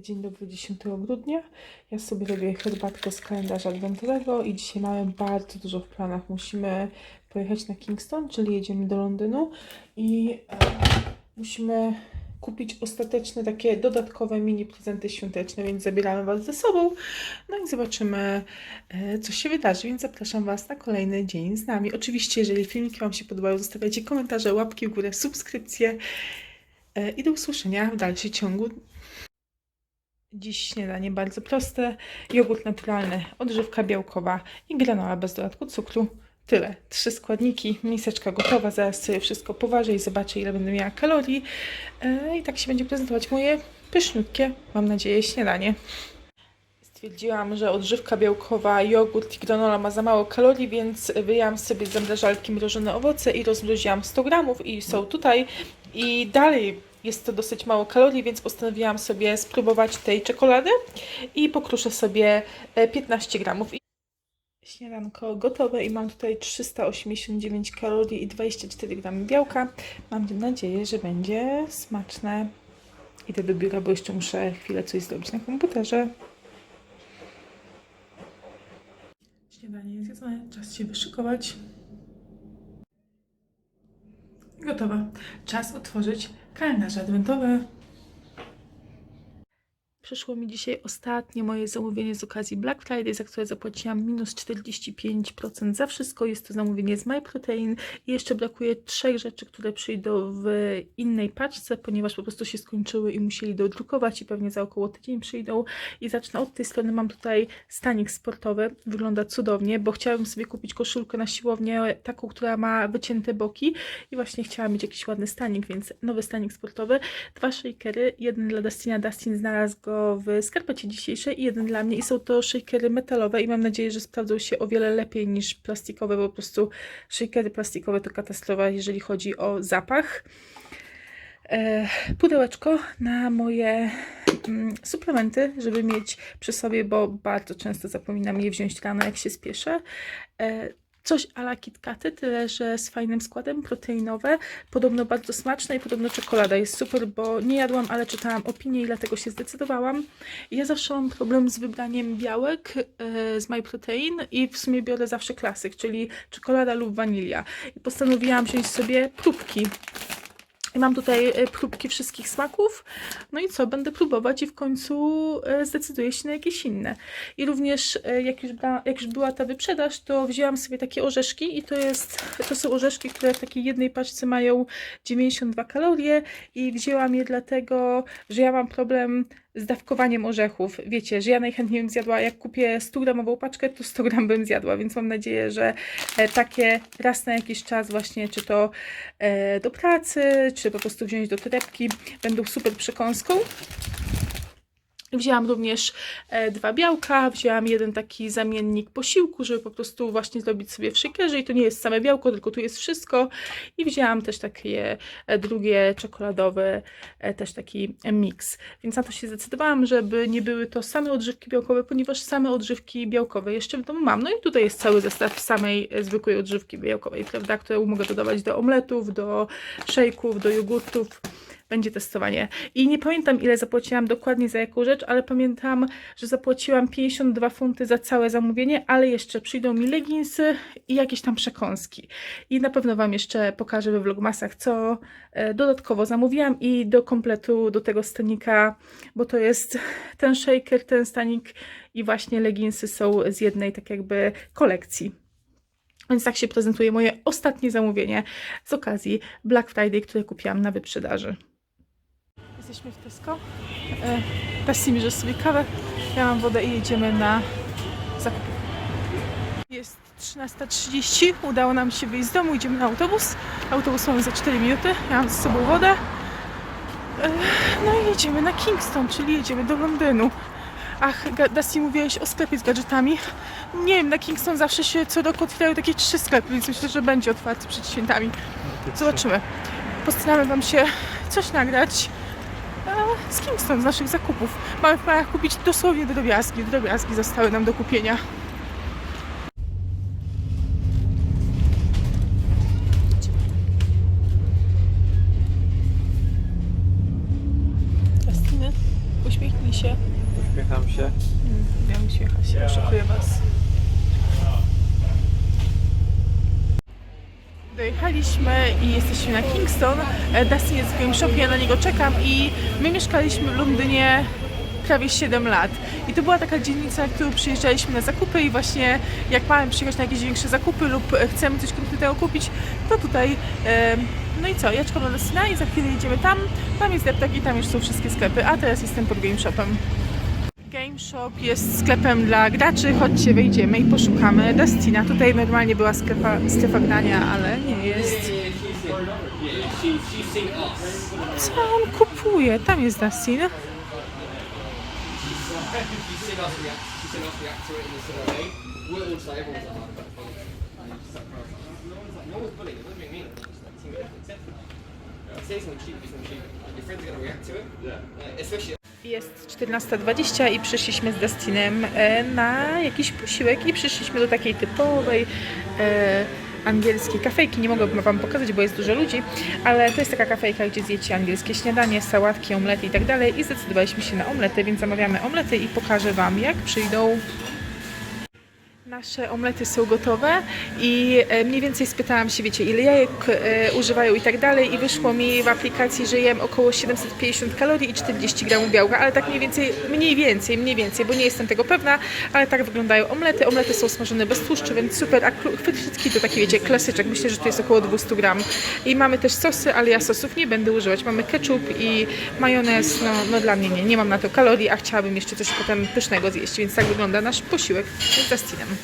Dzień dobry, 10 grudnia. Ja sobie robię herbatkę z kalendarza adwentowego i dzisiaj mamy bardzo dużo w planach. Musimy pojechać na Kingston, czyli jedziemy do Londynu i e, musimy kupić ostateczne takie dodatkowe mini prezenty świąteczne, więc zabieramy Was ze sobą. No i zobaczymy, e, co się wydarzy, więc zapraszam Was na kolejny dzień z nami. Oczywiście, jeżeli filmiki Wam się podobają, zostawiajcie komentarze, łapki w górę, subskrypcje e, i do usłyszenia w dalszym ciągu Dziś śniadanie bardzo proste. Jogurt naturalny, odżywka białkowa i granola bez dodatku cukru. Tyle. Trzy składniki, miseczka gotowa. Zaraz sobie wszystko poważę i zobaczę, ile będę miała kalorii. E, I tak się będzie prezentować moje pyszniutkie, mam nadzieję, śniadanie. Stwierdziłam, że odżywka białkowa, jogurt i granola ma za mało kalorii, więc wyjęłam sobie z zamrażalki mrożone owoce i rozmroziłam 100 gramów i są tutaj. I dalej jest to dosyć mało kalorii, więc postanowiłam sobie spróbować tej czekolady i pokruszę sobie e, 15 gramów. Śniadanko gotowe i mam tutaj 389 kalorii i 24 gramy białka. Mam nadzieję, że będzie smaczne. Idę do biura, bo jeszcze muszę chwilę coś zrobić na komputerze. Śniadanie jest jedzone, czas się wyszykować. Gotowe. Czas otworzyć kalendarze adwentowe. Przyszło mi dzisiaj ostatnie moje zamówienie z okazji Black Friday, za które zapłaciłam minus 45% za wszystko. Jest to zamówienie z MyProtein i jeszcze brakuje trzech rzeczy, które przyjdą w innej paczce, ponieważ po prostu się skończyły i musieli dodrukować i pewnie za około tydzień przyjdą. I zacznę od tej strony. Mam tutaj stanik sportowy. Wygląda cudownie, bo chciałabym sobie kupić koszulkę na siłownię, taką, która ma wycięte boki i właśnie chciałam mieć jakiś ładny stanik, więc nowy stanik sportowy. Dwa shakery, jeden dla Dustina. Dustin znalazł go w skarpecie dzisiejszej i jeden dla mnie i są to shakery metalowe i mam nadzieję, że sprawdzą się o wiele lepiej niż plastikowe, bo po prostu shakery plastikowe to katastrofa, jeżeli chodzi o zapach. E, pudełeczko na moje mm, suplementy, żeby mieć przy sobie, bo bardzo często zapominam je wziąć rano, jak się spieszę. Coś ala KitKaty, tyle że z fajnym składem, proteinowe, podobno bardzo smaczne i podobno czekolada jest super, bo nie jadłam, ale czytałam opinię i dlatego się zdecydowałam. Ja zawsze mam problem z wybraniem białek e, z MyProtein i w sumie biorę zawsze klasyk, czyli czekolada lub wanilia. I postanowiłam wziąć sobie próbki. I mam tutaj e, próbki wszystkich smaków. No i co? Będę próbować i w końcu e, zdecyduję się na jakieś inne. I również e, jak już, bra- jak już była ta wyprzedaż, to wzięłam sobie takie orzeszki i to jest, to są orzeszki, które w takiej jednej paczce mają 92 kalorie i wzięłam je dlatego, że ja mam problem z dawkowaniem orzechów. Wiecie, że ja najchętniej bym zjadła, jak kupię 100-gramową paczkę, to 100 gram bym zjadła, więc mam nadzieję, że e, takie raz na jakiś czas właśnie, czy to e, do pracy, czy po prostu wziąć do torebki, będą super przekąską. Wzięłam również e, dwa białka, wzięłam jeden taki zamiennik posiłku, żeby po prostu właśnie zrobić sobie w shakerze i to nie jest same białko, tylko tu jest wszystko i wzięłam też takie e, drugie czekoladowe, e, też taki miks. Więc na to się zdecydowałam, żeby nie były to same odżywki białkowe, ponieważ same odżywki białkowe jeszcze w domu mam. No i tutaj jest cały zestaw samej zwykłej odżywki białkowej, prawda, którą mogę dodawać do omletów, do szejków, do jogurtów będzie testowanie. I nie pamiętam, ile zapłaciłam dokładnie za jaką rzecz, ale pamiętam, że zapłaciłam 52 funty za całe zamówienie, ale jeszcze przyjdą mi leginsy i jakieś tam przekąski. I na pewno Wam jeszcze pokażę we vlogmasach, co e, dodatkowo zamówiłam i do kompletu do tego stanika, bo to jest ten shaker, ten stanik i właśnie leginsy są z jednej tak jakby kolekcji. Więc tak się prezentuje moje ostatnie zamówienie z okazji Black Friday, które kupiłam na wyprzedaży. Jesteśmy w Tesco. E, Dustin bierze sobie kawę, ja mam wodę i jedziemy na zakupy. Jest 13.30, udało nam się wyjść z domu, idziemy na autobus. Autobus mamy za 4 minuty, ja mam ze sobą wodę. E, No i jedziemy na Kingston, czyli jedziemy do Londynu. Ach, Dustin, mówiłeś o sklepie z gadżetami. Nie wiem, na Kingston zawsze się co roku otwierają takie trzy sklepy, więc myślę, że będzie otwarty przed świętami. Zobaczymy. Postaramy Wam się coś nagrać e, z Kingston, z naszych zakupów. Mamy w planach kupić dosłownie drobiazgi. Drobiazgi zostały nam do kupienia. Jesteśmy na Kingston. E, Dustin jest w Game Shopie, ja na niego czekam i my mieszkaliśmy w Londynie prawie 7 lat. I to była taka dzielnica, w którą przyjeżdżaliśmy na zakupy i właśnie jak mamy przyjechać na jakieś większe zakupy lub e, chcemy coś konkretnego kupić, to tutaj e, no i co, ja czekam na Dustina i za chwilę jedziemy tam, tam jest deptak i tam już są wszystkie sklepy, a teraz jestem pod Game Shopem. Game Shop jest sklepem dla graczy. Chodźcie, wejdziemy i poszukamy Dustina. Tutaj normalnie była sklepa, strefa grania, ale nie jest. Co on kupuje? Tam jest Dustin. Jest 14.20 i przyszliśmy z Dustinem e, na jakiś posiłek i przyszliśmy do takiej typowej e, angielskiej kafejki. Nie mogłabym wam pokazać, bo jest dużo ludzi, ale to jest taka kafejka, gdzie zjecie angielskie śniadanie, sałatki, omlety i tak dalej i zdecydowaliśmy się na omlety, więc zamawiamy omlety i pokażę wam jak przyjdą Nasze omlety są gotowe i e, mniej więcej spytałam się, wiecie, ile jajek e, używają i tak dalej i wyszło mi w aplikacji, że jem około 750 kalorii i 40 gramów białka, ale tak mniej więcej, mniej więcej, mniej więcej, bo nie jestem tego pewna, ale tak wyglądają omlety. Omlety są smażone bez tłuszczu, więc super, a frytki to taki, wiecie, klasyczek, myślę, że tu jest około 200 gram. I mamy też sosy, ale ja sosów nie będę używać. Mamy ketchup i majonez, no, no dla mnie nie, nie mam na to kalorii, a chciałabym jeszcze coś potem pysznego zjeść, więc tak wygląda nasz posiłek z Dustinem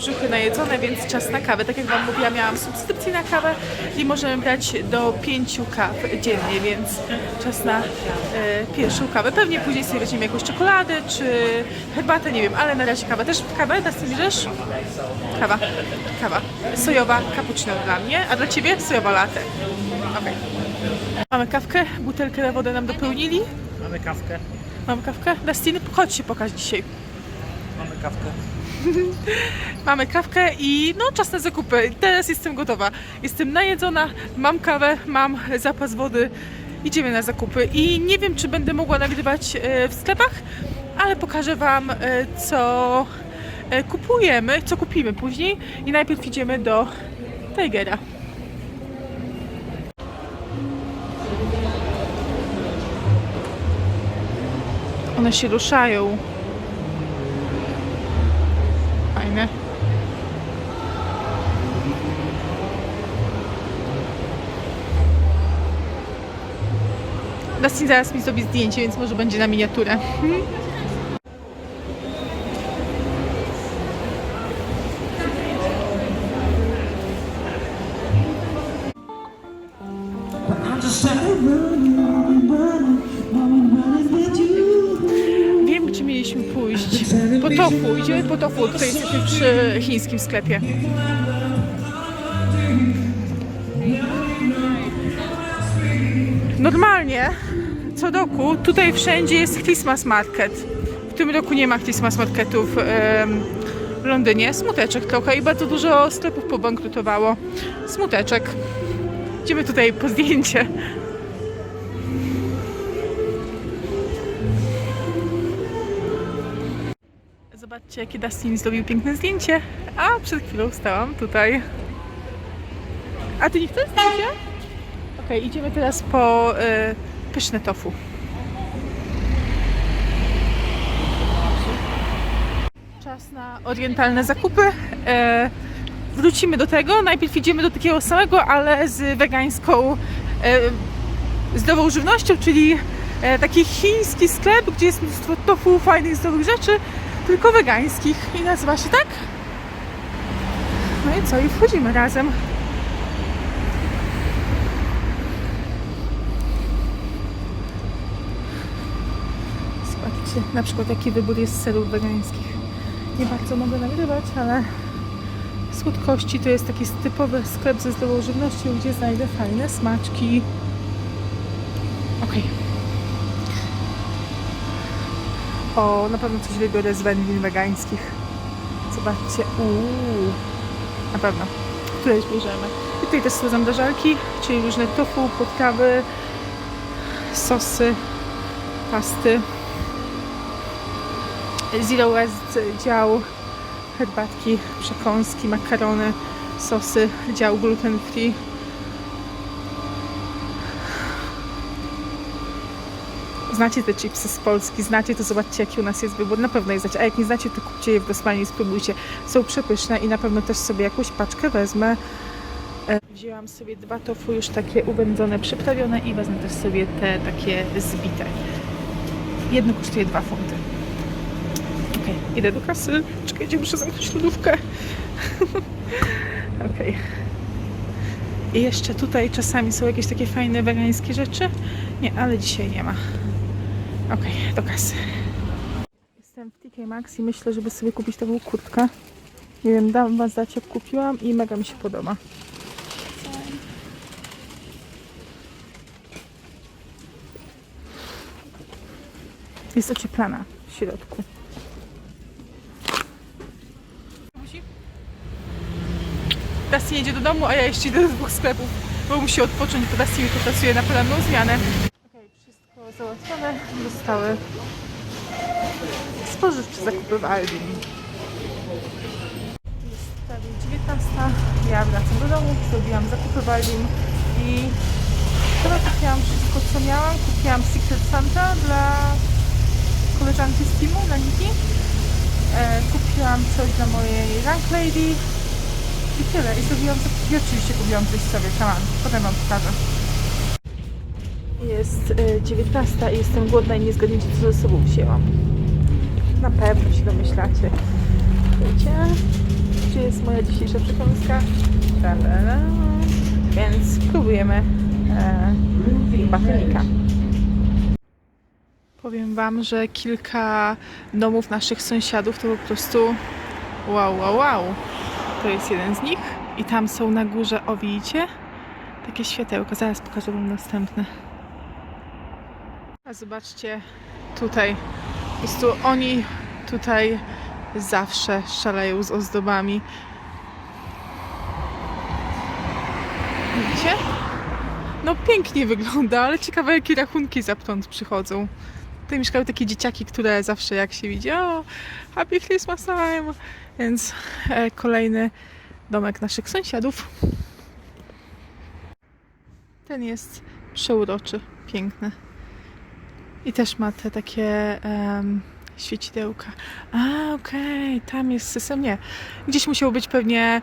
brzuchy najedzone, więc czas na kawę. Tak jak Wam mówiłam, miałam subskrypcję na kawę i możemy brać do pięciu kaw dziennie, więc czas na e, pierwszą kawę. Pewnie później sobie weźmiemy jakąś czekoladę czy herbatę, nie wiem, ale na razie kawa. Też kawę, Dustin, bierzesz? Kawa. Kawa. Sojowa cappuccino dla mnie, a dla Ciebie sojowa latte. Okej. Mamy kawkę, butelkę na wodę nam dopełnili. Mamy kawkę. Mamy kawkę. Dustin, chodź się pokaż dzisiaj. Mamy kawkę. Mamy kawkę i no czas na zakupy. Teraz jestem gotowa. Jestem najedzona, mam kawę, mam zapas wody. Idziemy na zakupy i nie wiem, czy będę mogła nagrywać e, w sklepach, ale pokażę Wam, e, co e, kupujemy, co kupimy później. I najpierw idziemy do Tigera. One się ruszają. Fajne. Dustin zaraz mi zrobi zdjęcie, więc może będzie na miniaturę. I just Mieliśmy pójść. Po tofu. Idziemy po tofu. Tutaj jesteśmy przy chińskim sklepie. Normalnie co roku tutaj wszędzie jest Christmas Market. W tym roku nie ma Christmas Marketów w Londynie. Smuteczek trochę i bardzo dużo sklepów pobankrutowało. Smuteczek. Idziemy tutaj po zdjęcie. Zobaczcie, jakie Dustin zrobił piękne zdjęcie. A przed chwilą stałam tutaj. A ty nie chcesz zdjęcia? Okej, idziemy teraz po y, pyszne tofu. Czas na orientalne zakupy. E, wrócimy do tego. Najpierw idziemy do takiego samego, ale z wegańską e, zdrową żywnością, czyli e, taki chiński sklep, gdzie jest mnóstwo tofu, fajnych, zdrowych rzeczy, tylko wegańskich. I nazywa się tak. No i co? I wchodzimy razem. Zobaczcie, na przykład jaki wybór jest serów wegańskich. Nie bardzo mogę nagrywać, ale słodkości to jest taki typowy sklep ze zdrową żywnością, gdzie znajdę fajne smaczki. Okej. O, na pewno coś wybiorę z wędlin wegańskich. Zobaczcie, uuu, na pewno. Któreś bierzemy. I tutaj też są zamrażalki, czyli różne tofu, podkawy, sosy, pasty. Zero Waste dział herbatki, przekąski, makarony, sosy, dział gluten free. Znacie te chipsy z Polski, znacie to, zobaczcie jaki u nas jest wybór, na pewno je znacie, a jak nie znacie, to kupcie je w Dosmanie i spróbujcie. Są przepyszne i na pewno też sobie jakąś paczkę wezmę. E, Wzięłam sobie dwa tofu już takie uwędzone, przyprawione i wezmę też sobie te takie zbite. Jedno kosztuje 2 funty. Okej, idę do kasy. Czekajcie, muszę zamknąć lodówkę. Okej. I jeszcze tutaj czasami są jakieś takie fajne wegańskie rzeczy. Nie, ale dzisiaj nie ma. Okej, do kasy. Jestem w TK Maxx i myślę, żeby sobie kupić taką kurtkę. Nie wiem, dam wam znać jak kupiłam i mega mi się podoba. Jest ocieplana w środku. Dusty jedzie do domu, a ja jeszcze idę do dwóch sklepów, bo musi odpocząć, bo Dusty jutro pracuje na poranną zmianę. Załatwione. Zostały spożywcze zakupy w Albin. Jest prawie 19. Ja wracam do domu, zrobiłam zakupy w Albin i chyba kupiłam wszystko co miałam. Kupiłam Secret Santa dla koleżanki z teamu, dla Niki. E, kupiłam coś dla mojej Rank Lady i tyle. I zrobiłam zakupy. I oczywiście kupiłam coś sobie. Potem wam pokażę. Jest e, 19 i jestem głodna i nie zgadniecie co ze sobą wzięłam. Na pewno się domyślacie. Wiecie, gdzie jest moja dzisiejsza przekąska? Więc próbujemy e, batonika. Powiem Wam, że kilka domów naszych sąsiadów to po prostu wow, wow, wow. To jest jeden z nich i tam są na górze, o widzicie? Takie światełka, zaraz pokażę Wam następne. A zobaczcie tutaj, po prostu oni tutaj zawsze szaleją z ozdobami. Widzicie? No pięknie wygląda, ale ciekawe jakie rachunki za prąd przychodzą. Tutaj mieszkają takie dzieciaki, które zawsze jak się widzi, o, happy Christmas time! Więc e, kolejny domek naszych sąsiadów. Ten jest przeuroczy, piękny. I też ma te takie em, świecidełka. A, okej, tam jest system. Nie. Gdzieś musiał być pewnie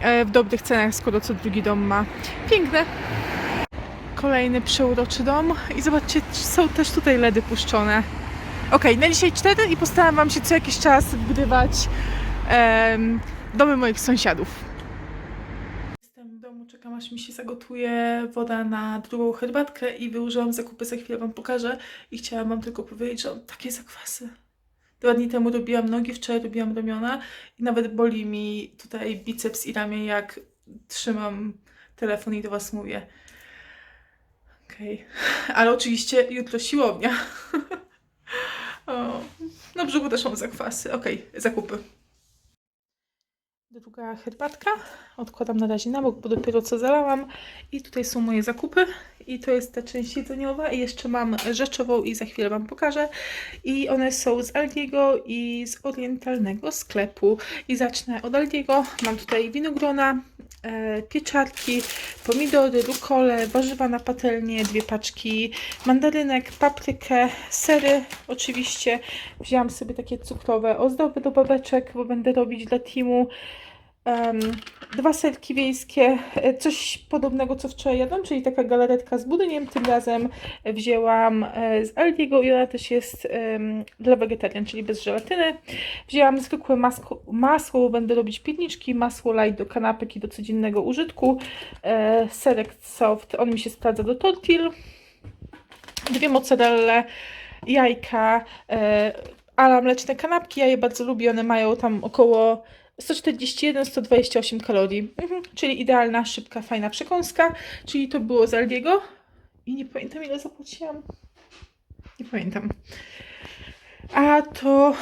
e, w dobrych cenach, skoro co drugi dom ma. Piękne. Kolejny przeuroczy dom. I zobaczcie, są też tutaj LEDy puszczone. Okej, na dzisiaj cztery i postaram Wam się co jakiś czas wgrywać em, domy moich sąsiadów. Jestem w domu, czekam aż mi się zagotuje woda na drugą herbatkę i wyłożyłam zakupy, za chwilę Wam pokażę. I chciałam Wam tylko powiedzieć, że takie zakwasy. Dwa dni temu robiłam nogi, wczoraj robiłam ramiona i nawet boli mi tutaj biceps i ramię, jak trzymam telefon i do Was mówię. Okej, ale oczywiście jutro siłownia. o, na brzuchu też mam zakwasy. Okej, zakupy. Druga herbatka. Odkładam na razie na bok, bo dopiero co zalałam. I tutaj są moje zakupy. I to jest ta część jedzeniowa. I jeszcze mam rzeczową i za chwilę Wam pokażę. I one są z Aldiego i z orientalnego sklepu. I zacznę od Aldiego. Mam tutaj winogrona, e, pieczarki, pomidory, rukole, warzywa na patelnię, dwie paczki mandarynek, paprykę, sery oczywiście. Wzięłam sobie takie cukrowe ozdoby do babeczek, bo będę robić dla teamu. Dwa serki wiejskie, e, coś podobnego co wczoraj jadłam, czyli taka galaretka z budyniem. Tym razem wzięłam e, z Aldiego i ona też jest em, dla wegetarian, czyli bez żelatyny. Wzięłam zwykłe masło, masło bo będę robić piwniczki, masło light do kanapek i do codziennego użytku. E, serek soft, on mi się sprawdza do tortill. Dwie mozzarelle, jajka, e, ala mleczne kanapki. Ja je bardzo lubię, one mają tam około 141-128 kalorii, mhm. czyli idealna, szybka, fajna przekąska. Czyli to było z Aldiego i nie pamiętam ile zapłaciłam. Nie pamiętam. A to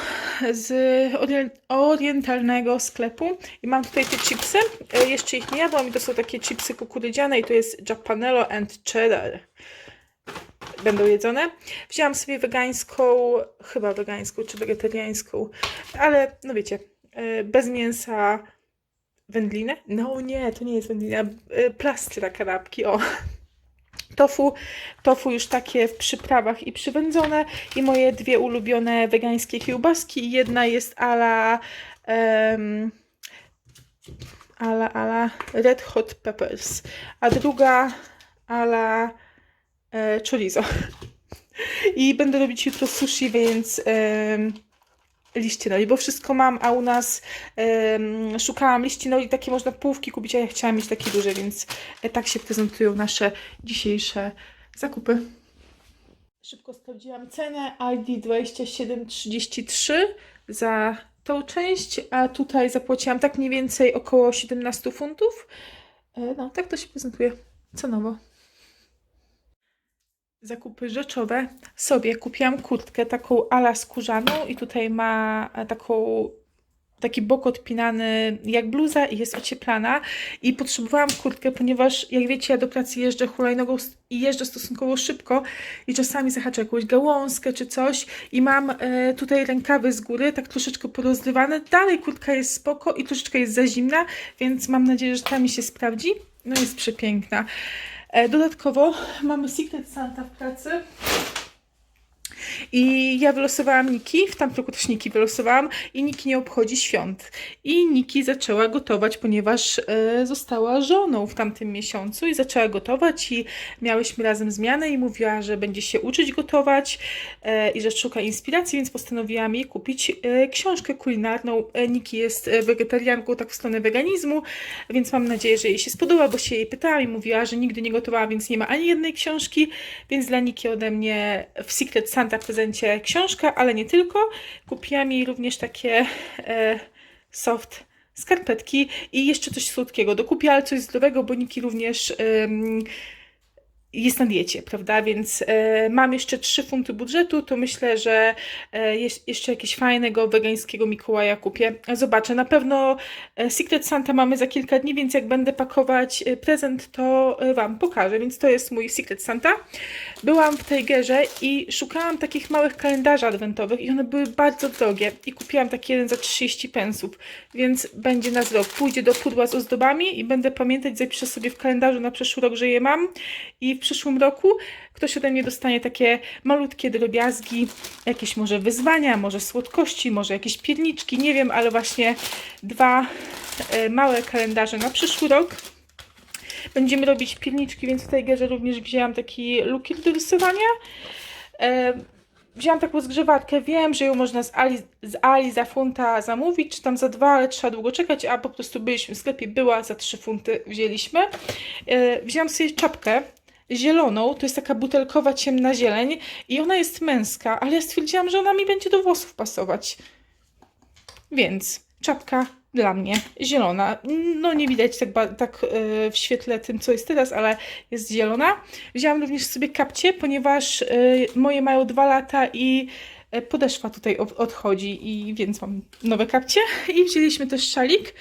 z orien- orientalnego sklepu. I mam tutaj te chipsy. E, Jeszcze ich nie jadłam i to są takie chipsy kukurydziane i to jest Japanello and Cheddar. będą jedzone. Wzięłam sobie wegańską, chyba wegańską czy wegetariańską, ale no wiecie, bez mięsa wędlinę? No nie, to nie jest wędlina, y, plastra kanapki, o. Tofu, tofu już takie w przyprawach i przywędzone i moje dwie ulubione wegańskie kiełbaski. Jedna jest ala em, ala, ala Red Hot Peppers, a druga ala e, chorizo. I będę robić jutro sushi, więc em, liście noli, bo wszystko mam, a u nas em, szukałam liści noli, takie można połówki kupić, a ja chciałam mieć takie duże, więc e, tak się prezentują nasze dzisiejsze zakupy. Szybko sprawdziłam cenę ID 2733 za tą część, a tutaj zapłaciłam tak mniej więcej około 17 funtów. E, No, tak to się prezentuje cenowo. Zakupy rzeczowe. Sobie kupiłam kurtkę taką ala skórzaną i tutaj ma e, taką taki bok odpinany jak bluza i jest ocieplana i potrzebowałam kurtkę, ponieważ jak wiecie ja do pracy jeżdżę hulajnogą i jeżdżę stosunkowo szybko i czasami zahaczę jakąś gałązkę czy coś i mam e, tutaj rękawy z góry tak troszeczkę porozrywane, dalej kurtka jest spoko i troszeczkę jest za zimna, więc mam nadzieję, że ta mi się sprawdzi. No jest przepiękna. E, dodatkowo mamy Secret Santa w pracy. I ja wylosowałam Niki, w tamtym roku też Niki wylosowałam i Niki nie obchodzi świąt. I Niki zaczęła gotować, ponieważ e, została żoną w tamtym miesiącu i zaczęła gotować i miałyśmy razem zmianę i mówiła, że będzie się uczyć gotować e, i że szuka inspiracji, więc postanowiłam jej kupić e, książkę kulinarną. E, Niki jest e, wegetarianką, tak w stronę weganizmu, więc mam nadzieję, że jej się spodoba, bo się jej pytałam i mówiła, że nigdy nie gotowała, więc nie ma ani jednej książki, więc dla Niki ode mnie w Secret Santa prezencie książka, ale nie tylko. Kupiłam jej również takie e, soft skarpetki i jeszcze coś słodkiego. Dokupię, ale coś zdrowego, bo Niki również em, jest na diecie, prawda? Więc e, mam jeszcze 3 funty budżetu, to myślę, że e, jeszcze jakiegoś fajnego wegańskiego Mikołaja kupię. Zobaczę. Na pewno e, Secret Santa mamy za kilka dni, więc jak będę pakować e, prezent, to e, Wam pokażę. Więc to jest mój Secret Santa. Byłam w Tigerze i szukałam takich małych kalendarzy adwentowych i one były bardzo drogie. I kupiłam taki jeden za 30 pensów, więc będzie na rok. Pójdzie do pudła z ozdobami i będę pamiętać, zapiszę sobie w kalendarzu na przyszły rok, że je mam. I przyszłym roku ktoś ode mnie dostanie takie malutkie drobiazgi, jakieś może wyzwania, może słodkości, może jakieś pierniczki, nie wiem, ale właśnie dwa e, małe kalendarze na przyszły rok. Będziemy robić pierniczki, więc w Tigerze również wzięłam taki lukier do rysowania. E, wzięłam taką zgrzewarkę, wiem, że ją można z Ali, z Ali za funta zamówić, czy tam za dwa, ale trzeba długo czekać, a po prostu byliśmy w sklepie, była za trzy funty, wzięliśmy. E, wzięłam sobie czapkę zieloną, to jest taka butelkowa ciemna zieleń i ona jest męska, ale ja stwierdziłam, że ona mi będzie do włosów pasować. Więc czapka dla mnie zielona. No nie widać tak, tak e, w świetle tym, co jest teraz, ale jest zielona. Wzięłam również sobie kapcie, ponieważ e, moje mają dwa lata i e, podeszwa tutaj od- odchodzi i więc mam nowe kapcie. I wzięliśmy też szalik.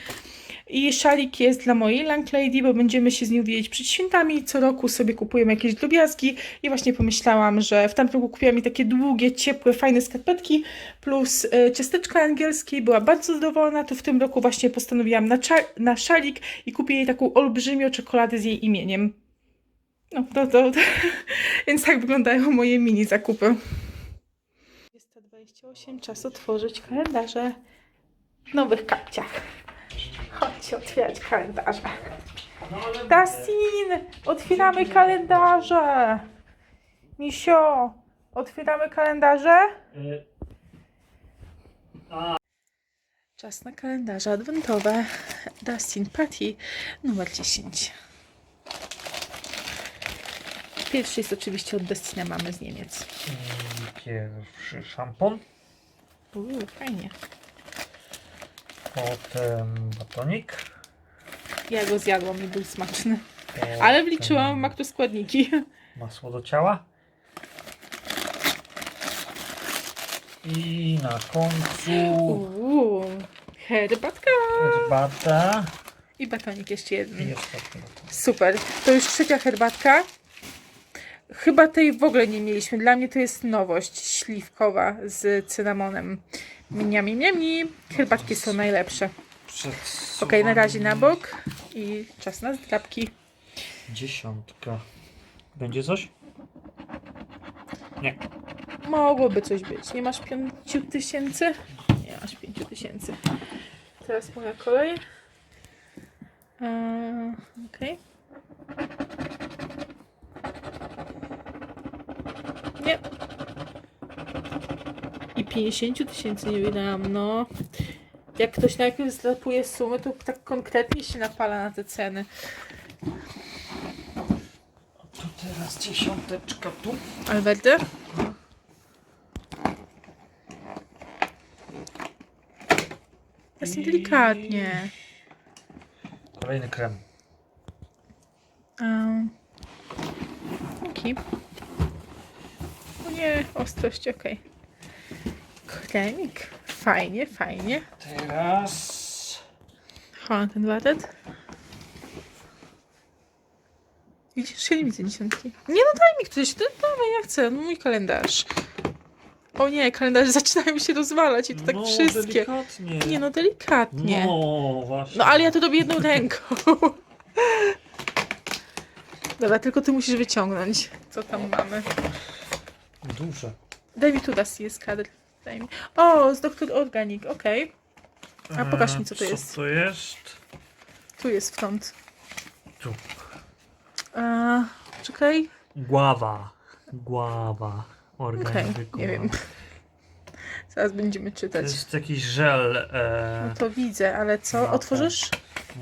I szalik jest dla mojej Lang Lady, bo będziemy się z nią widzieć przed świętami. Co roku sobie kupujemy jakieś drobiazgi i właśnie pomyślałam, że w tamtym roku kupiłam mi takie długie, ciepłe, fajne skarpetki plus e, ciasteczka angielskie. Była bardzo zadowolona, to w tym roku właśnie postanowiłam na, na szalik i kupię jej taką olbrzymią czekoladę z jej imieniem. No, to, to, to. Więc tak wyglądają moje mini zakupy. 228, czas otworzyć kalendarze w nowych kapciach. Chodźcie otwierać kalendarze. Dustin! Otwieramy kalendarze! Misio! Otwieramy kalendarze? Czas na kalendarze adwentowe. Dustin Patty numer 10. Pierwszy jest oczywiście od Destina mamy z Niemiec. Pierwszy szampon, Uuu, fajnie. Potem batonik. Ja go zjadłam i był smaczny. potem Ale wliczyłam makroskładniki. Masło do ciała. I na końcu Uuu, herbatka. herbata. I batonik jeszcze I jeden. batonik. Super. To już trzecia herbatka. Chyba tej w ogóle nie mieliśmy. Dla mnie to jest nowość śliwkowa z cynamonem. Miami, miami. Herbatki są najlepsze. Przed Ok, na razie na bok i czas na zdrabki. Dziesiątka. Będzie coś? Nie. Mogłoby coś być. Nie masz pięciu tysięcy? Nie masz pięciu tysięcy. Teraz moja kolej. Eee, Okej. Nie. I 50 tysięcy nie wydałam, no. Jak ktoś najpierw zdrapuje sumy, to tak konkretnie się napala na te ceny. To teraz dziesiąteczka tu. Alberty? Jest delikatnie. Kolejny krem. Um, Okej. O nie, ostrość, okej. Kremik. Fajnie, fajnie. Teraz... Ho, ten watet. Widzisz, ja nie widzę dziesiątki. Nie no, daj mi ktoś, no, dawaj, ja chcę, no, mój kalendarz. O nie, kalendarze zaczynają się rozwalać i to tak no, wszystkie. delikatnie. Nie no, delikatnie. No, właśnie. No ale ja to robię jedną ręką. Dobra, tylko ty musisz wyciągnąć. Co tam mamy? Duże. Daj mi tu das jest kadr. Daj mi. O, z Doktor Organic, okej. A pokaż mi, co to jest. Co to jest? Tu jest front. Tu. A, czekaj. Gława. Gława. Okej, Organiczny nie wiem. Zaraz będziemy To czytać. jest jakiś żel e, No to widzę, ale co? Otworzysz?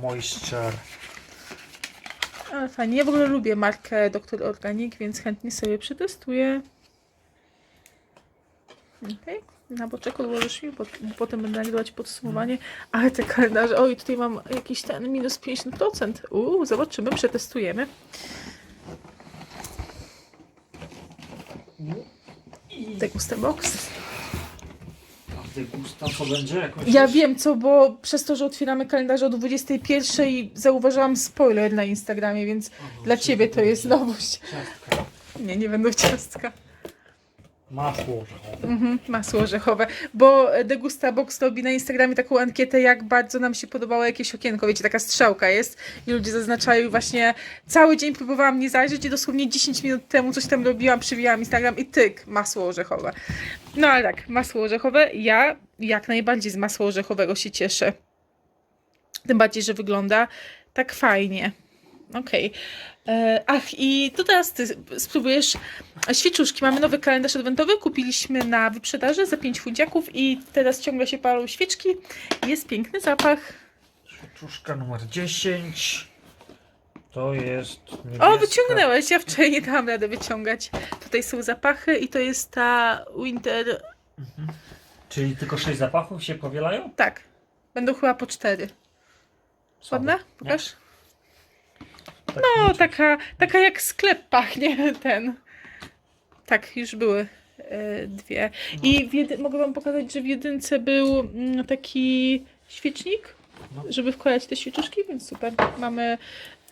moisture. Ale fajnie. Ja w ogóle lubię markę Doktor Organic, więc chętnie sobie przetestuję. Okej. Na boczek odłożysz mi, bo potem będę nagrywać podsumowanie. Ale te kalendarze, oj, tutaj mam jakiś ten minus 50%. Uuu, zobaczymy, przetestujemy. Degusta box. Degusta co będzie? Jakąś Ja wiem co, bo przez to, że otwieramy kalendarze o 21 zauważyłam spoiler na Instagramie, więc Aha, dla ciebie to jest nowość. Ciastka. Nie, nie będą ciastka. Masło orzechowe. Mhm, masło orzechowe, bo Degusta Box robi na Instagramie taką ankietę, jak bardzo nam się podobało jakieś okienko, wiecie, taka strzałka jest i ludzie zaznaczają właśnie cały dzień próbowałam nie zajrzeć i dosłownie 10 minut temu coś tam robiłam, przywijałam Instagram i tyk, masło orzechowe. No ale tak, masło orzechowe, ja jak najbardziej z masła orzechowego się cieszę. Tym bardziej, że wygląda tak fajnie. Okej. E, Ach, i to teraz ty spróbujesz świeczuszki. Mamy nowy kalendarz adwentowy, kupiliśmy na wyprzedaży za 5 fudziaków i teraz ciągle się palą świeczki. Jest piękny zapach. Świeczuszka numer 10. To jest niebieska. O, wyciągnęłeś, ja wczoraj nie dałam rady wyciągać. Tutaj są zapachy i to jest ta winter... Czyli tylko 6 zapachów się powielają? Tak, będą chyba po 4. Słabo. Ładna? Pokaż. Tak No, taka, taka jak sklep pachnie ten. Tak, już były e, dwie. I w jedy- mogę wam pokazać, że w jedynce był mm, taki świecznik, No. żeby wkładać te świeczuszki, więc super. Mamy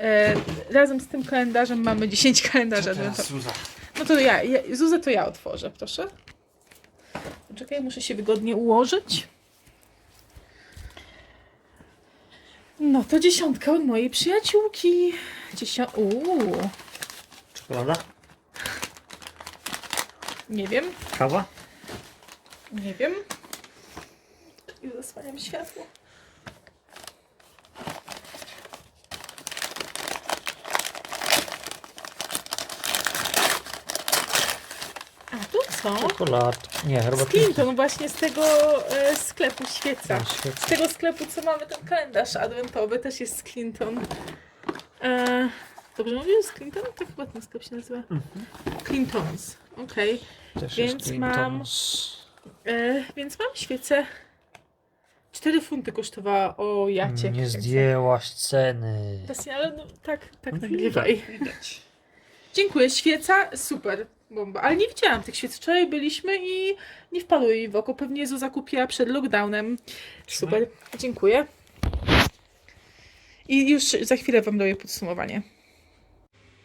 e, razem z tym kalendarzem mamy 10 kalendarzy Co teraz, adwentowych. Zuza? No to ja, ja Zuzę to ja otworzę, proszę. Poczekaj, muszę się wygodnie ułożyć. No to dziesiątka od mojej przyjaciółki. Dziesią... Uuu, Czekolada? nie wiem, Kawa? nie wiem. I zasłaniam światło. Co? Czekolad. Nie, Z herbatki. Clinton właśnie z tego e, sklepu świeca. No, Z świetnie. tego sklepu, co mamy ten kalendarz adwentowy, też jest z Clinton. E, dobrze mówię? Z Clinton? To chyba ten sklep się nazywa. Clintons. Okej. Też więc jest mam- Clintons. E, Więc mam świecę. 4 funty kosztowała. O, ja cię. Nie zdjęłaś ceny. Właśnie, ale no, tak, tak No nagrywaj. widać. Dziękuję, świeca, super, bomba. Ale nie widziałam tych świec. Wczoraj byliśmy i nie wpadło jej w oko. Pewnie Zuza kupiła przed lockdownem. Super, dziękuję. I już za chwilę wam daję podsumowanie.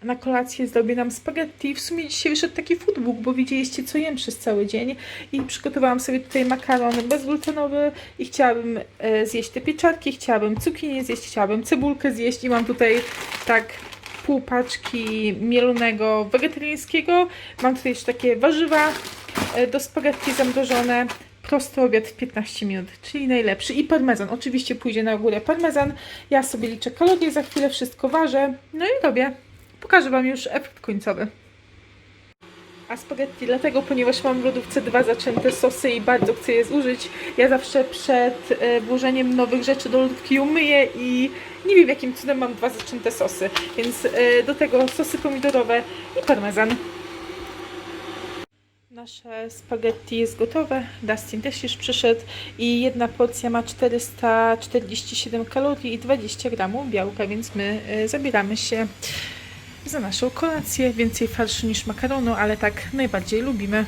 na kolację zrobię nam spaghetti. W sumie dzisiaj wyszedł taki foodbook, bo widzieliście co jem przez cały dzień i przygotowałam sobie tutaj makaron bezglutenowy i chciałabym e, zjeść te pieczarki, chciałabym cukinię zjeść, chciałabym cebulkę zjeść i mam tutaj tak pół paczki mielonego wegetariańskiego. Mam tutaj jeszcze takie warzywa e, do spaghetti zamrożone. Prosty obiad w 15 minut, czyli najlepszy. I parmezan. Oczywiście pójdzie na górę parmezan. Ja sobie liczę kalorie, za chwilę wszystko ważę. No i robię. Pokażę Wam już efekt końcowy. A spaghetti dlatego, ponieważ mam w lodówce dwa zaczęte sosy i bardzo chcę je zużyć. Ja zawsze przed e, włożeniem nowych rzeczy do lodówki ją myję i nie wiem jakim cudem mam dwa zaczęte sosy. Więc e, do tego sosy pomidorowe i parmezan. Nasze spaghetti jest gotowe. Dustin też już przyszedł i jedna porcja ma 447 kalorii i 20 gramów białka, więc my e, zabieramy się za naszą kolację. Więcej farszu niż makaronu, ale tak najbardziej lubimy.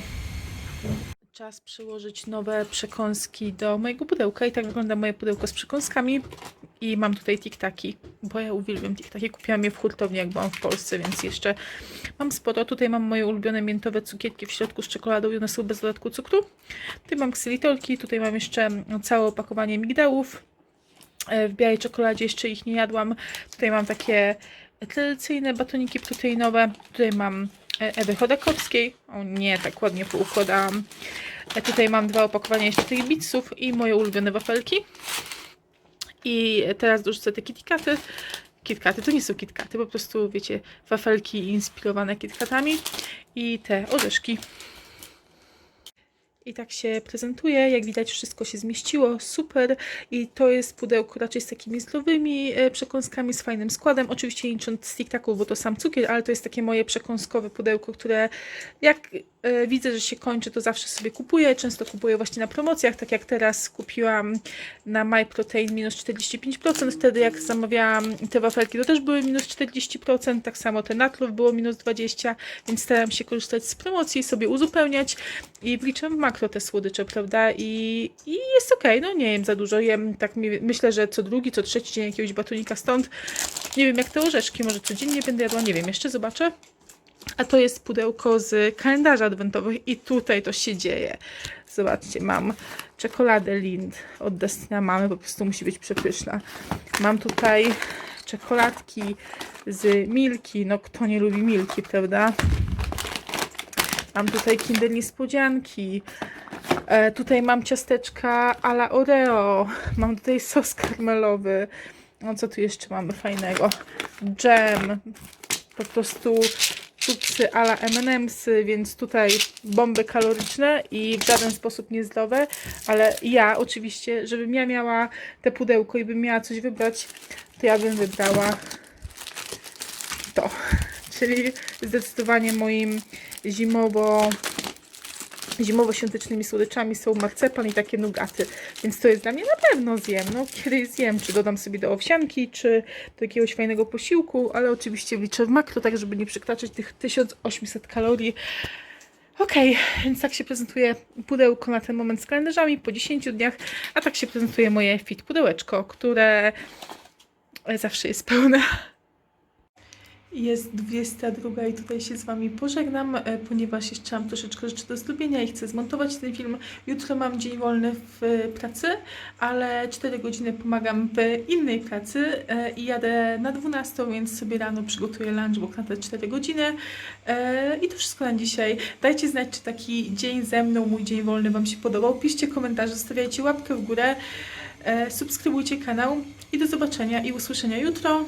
Czas przyłożyć nowe przekąski do mojego pudełka i tak wygląda moje pudełko z przekąskami. I mam tutaj tiktaki, bo ja uwielbiam tiktaki. Kupiłam je w hurtowni, jak byłam w Polsce, więc jeszcze mam sporo. Tutaj mam moje ulubione miętowe cukierki w środku z czekoladą i one są bez dodatku cukru. Tutaj mam ksylitolki, tutaj mam jeszcze całe opakowanie migdałów. E, W białej czekoladzie jeszcze ich nie jadłam. Tutaj mam takie tradycyjne batoniki proteinowe. Tutaj mam e, Ewy Chodakowskiej. O nie, tak ładnie poukładałam. E, Tutaj mam dwa opakowania jeszcze tych bitsów i moje ulubione wafelki. I teraz dorzucę te kitkaty. Kitkaty to nie są kitkaty, po prostu wiecie, wafelki inspirowane kitkatami i te orzeszki. I tak się prezentuje. Jak widać, wszystko się zmieściło. Super. I to jest pudełko raczej z takimi zdrowymi e, przekąskami, z fajnym składem. Oczywiście nie licząc z tiktaków, bo to sam cukier, ale to jest takie moje przekąskowe pudełko, które jak e, widzę, że się kończy, to zawsze sobie kupuję. Często kupuję właśnie na promocjach, tak jak teraz kupiłam na MyProtein minus 45%. Wtedy jak zamawiałam te wafelki, to też były minus 40%. Tak samo te natrów było minus 20%, więc staram się korzystać z promocji, sobie uzupełniać i wliczam w makro te słodycze, prawda? I, i jest okej, no nie jem za dużo. Jem tak myślę, że co drugi, co trzeci dzień jakiegoś batonika stąd. Nie wiem jak te orzeszki, może codziennie będę jadła, nie wiem, jeszcze zobaczę. A to jest pudełko z kalendarza adwentowych i tutaj to się dzieje. Zobaczcie, mam czekoladę Lind od Destina mamy, po prostu musi być przepyszna. Mam tutaj czekoladki z Milki, no kto nie lubi Milki, prawda? Mam tutaj Kinder Niespodzianki. E, tutaj mam ciasteczka a la Oreo. Mam tutaj sos karmelowy. No co tu jeszcze mamy fajnego? Dżem. Po prostu chipsy a la M&M'sy, więc tutaj bomby kaloryczne i w żaden sposób niezdrowe, ale ja oczywiście, żebym ja miała te pudełko i bym miała coś wybrać, to ja bym wybrała to. Czyli zdecydowanie moim zimowo zimowo-świątecznymi słodyczami są marcepan i takie nugaty, więc to jest dla mnie na pewno zjem, no kiedyś zjem, czy dodam sobie do owsianki, czy do jakiegoś fajnego posiłku, ale oczywiście wliczę w makro, tak żeby nie przekraczać tych 1800 kalorii. Okej, więc tak się prezentuje pudełko na ten moment z kalendarzami po 10 dniach, a tak się prezentuje moje fit pudełeczko, które zawsze jest pełne. Jest 22 i tutaj się z Wami pożegnam, e, ponieważ jeszcze mam troszeczkę rzeczy do zrobienia i chcę zmontować ten film. Jutro mam dzień wolny w pracy, ale 4 godziny pomagam w innej pracy e, i jadę na 12, więc sobie rano przygotuję lunchbook na te 4 godziny. E, I to wszystko na dzisiaj. Dajcie znać, czy taki dzień ze mną, mój dzień wolny Wam się podobał. Piszcie komentarze, zostawiajcie łapkę w górę, subskrybujcie kanał i do zobaczenia i usłyszenia jutro.